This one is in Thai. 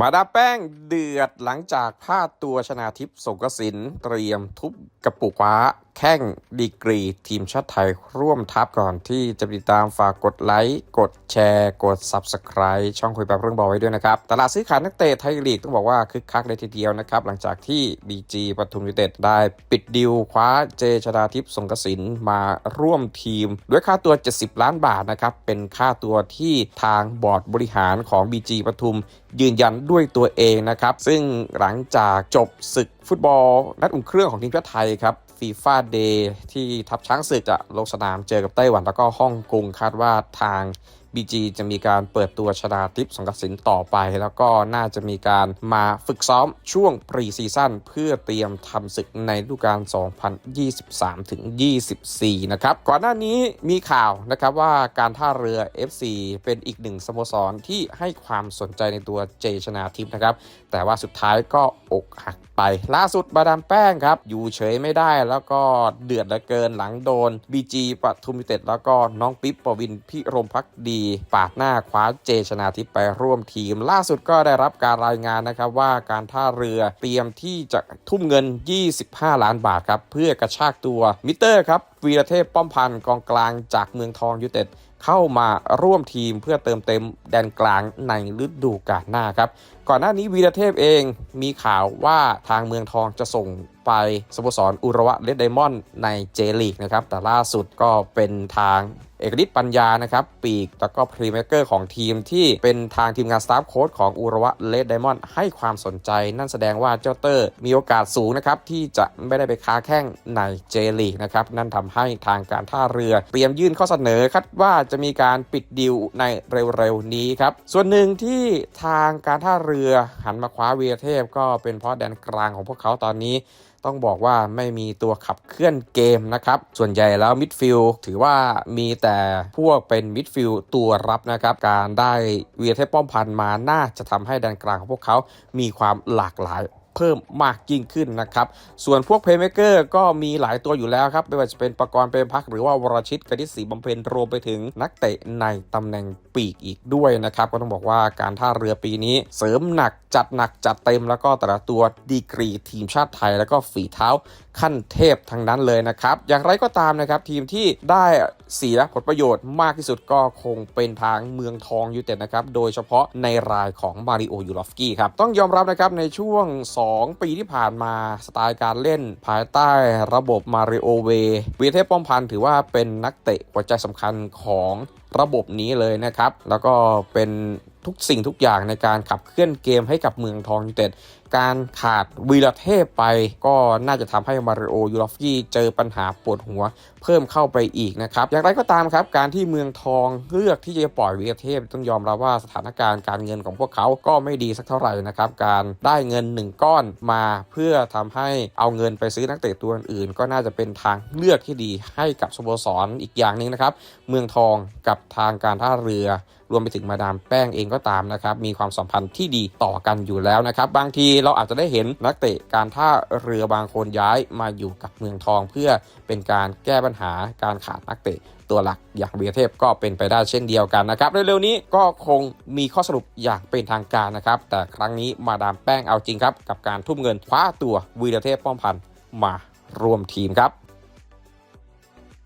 มาดาแป้งเดือดหลังจากพลาดตัวชนาทิพย์สงกสินเตรียมทุบกระปุกคว้า แข้งดีกรี ทีมชาติไทยร่วมทัพก่อนที่จะติดตามฝากกดไลค์ กดแชร์ กด Subscribe ช่องคุยแบบเรื่องบอลไว้ด้วยนะครับ ตลาดซื้อขายนักเตะไทยลีกต้องบอกว่าคึกคักเลยทีเดียวนะครับ หลังจากที่ BG ปทุมยูเต็ดได้ปิดดิวคว้าเจชนาทิพย์สงกสินมาร่วมทีม ด้วยค่าตัว 70 ล้านบาทนะครับเป็นค่าตัวที่ทางบอร์ดบริหารของ BG ปทุมยืนยันด้วยตัวเองนะครับ ซึ่งหลังจากจบศึกฟุตบอล นัดอุ่นเครื่องของทีมชาติไทยครับฟีฟ่าเดย์ที่ทัพช้างศึกจะลงสนามเจอกับไต้หวันแล้วก็ฮ่องกงคาดว่าทาง BG จะมีการเปิดตัวชนาทิพย์สงกสินต่อไป แล้วก็น่าจะมีการมาฝึกซ้อมช่วงปรีซีซั่นเพื่อเตรียมทำศึกในฤดูกาล 2023 ถึง 24 นะครับ ก่อนหน้านี้มีข่าวนะครับว่าการท่าเรือ FC เป็นอีกหนึ่งสโมสรที่ให้ความสนใจในตัวเจชนาทิพย์นะครับ แต่ว่าสุดท้ายก็อกหักไป ล่าสุดบาดามแป้งครับ อยู่เฉยไม่ได้แล้วก็เดือดเหลือเกินหลังโดน BG ปทุมยูเต็ดแล้วก็น้องปิ๊บปวินพิรมพักดีปาดหน้าคว้าเจชนาทิพไปร่วมทีม ล่าสุดก็ได้รับการรายงานนะครับว่าการท่าเรือเตรียมที่จะทุ่มเงิน 25 ล้านบาทครับเพื่อกระชากตัวมิเตอร์ครับวีรเทพป้อมพันธ์กองกลางจากเมืองทองยูไนเต็ดเข้ามาร่วมทีมเพื่อเติมเต็มแดนกลางในฤดูกาลหน้าครับ ก่อนหน้านี้วีรเทพเองมีข่าวว่าทางเมืองทองจะส่งไปสโมสรอุระวะเลดไดมอนด์ในเจลีกนะครับ แต่ล่าสุดก็เป็นทางเอกฤทธิ์ปัญญานะครับ ปีกแล้วก็พรีเมเกอร์ของทีมที่เป็นทางทีมงานสตาฟโค้ชของอุระวะเลดไดมอนด์ให้ความสนใจ นั่นแสดงว่าเจ้าเตอร์มีโอกาสสูงนะครับ ที่จะไม่ได้ไปค้าแข้งในเจลีกนะครับ นั่นทำให้ทางการท่าเรือ เตรียมยื่นข้อเสนอคาดว่าจะมีการปิดดิวในเร็วๆนี้ครับส่วนหนึ่งที่ทางการท่าเรือหันมาคว้าเวียเทพ ก็เป็นเพราะแดนกลางของพวกเขาตอนนี้ ต้องบอกว่าไม่มีตัวขับเคลื่อนเกมนะครับ ส่วนใหญ่แล้วมิดฟิลด์ถือว่ามีแต่พวกเป็นมิดฟิลด์ตัวรับนะครับ การได้เวียเทพป้อมพันมาน่าจะทำให้แดนกลางของพวกเขามีความหลากหลาย เพิ่มมากยิ่งขึ้นนะครับ ส่วนพวกเพย์เมเกอร์ก็มีหลายตัวอยู่แล้วครับ ไม่ว่าจะเป็นประกรณ์เปรมพักหรือว่าวรชิตกนิษฐศรีบำเพ็ญรวมไปถึงนักเตะในตำแหน่งปีกอีกด้วยนะครับ ก็ต้องบอกว่าการท่าเรือปีนี้เสริมหนักจัดหนักจัดเต็มแล้วก็แต่ละตัวดีกรีทีมชาติไทย แล้วก็ฝีเท้าขั้นเทพทั้งนั้นเลยนะครับ อย่างไรก็ตามนะครับทีมที่ได้เสียผลประโยชน์มากที่สุดก็คงเป็นทางเมืองทองยูเต็ดนะครับ โดยเฉพาะในรายของมาริโอยูรอฟกี้ครับ ต้องยอมรับนะครับในช่วง 2 ปีที่ผ่านมาสไตล์การเล่น ภายใต้ระบบมาริโอเววีเทพป้อมพันธ์ถือว่าเป็นนักเตะหัวใจสำคัญของระบบนี้เลยนะครับ แล้วก็เป็น ทุกสิ่งทุกอย่างในการขับเคลื่อนเกมให้กับเมืองทองยูเต็ด การขาดวีรเทพไป ก็น่าจะทำให้มาริโอยูรอฟกี้เจอปัญหาปวดหัว เพิ่มเข้าไปอีกนะครับ อย่างไรก็ตามครับ การที่เมืองทองเลือกที่จะปล่อยวีรเทพต้องยอมรับว่าสถานการณ์การเงินของพวกเขาก็ไม่ดีสักเท่าไหร่นะครับ การได้เงิน 1 ก้อนมาเพื่อทำให้เอาเงินไปซื้อนักเตะตัวอื่น ก็น่าจะเป็นทางเลือกที่ดีให้กับสโมสรอีกอย่างหนึ่งนะครับ เมืองทองกับทางการท่าเรือ รวมไปถึงมาดามแป้งเองก็ตามนะครับมีความสัมพันธ์ที่ดีต่อกันอยู่แล้วนะครับบางทีเราอาจจะได้เห็นนักเตะการท่าเรือบางคนย้ายมาอยู่กับเมืองทองเพื่อเป็นการแก้ปัญหาการขาดนักเตะตัวหลักอย่างเบียเทพก็เป็นไปได้เช่นเดียวกันนะครับ เร็วๆนี้ก็คงมีข้อสรุปอย่างเป็นทางการนะครับ แต่ครั้งนี้มาดามแป้งเอาจริงครับ กับการทุ่มเงินคว้าตัววีรเทพป้อมพันธ์มารวมทีมครับ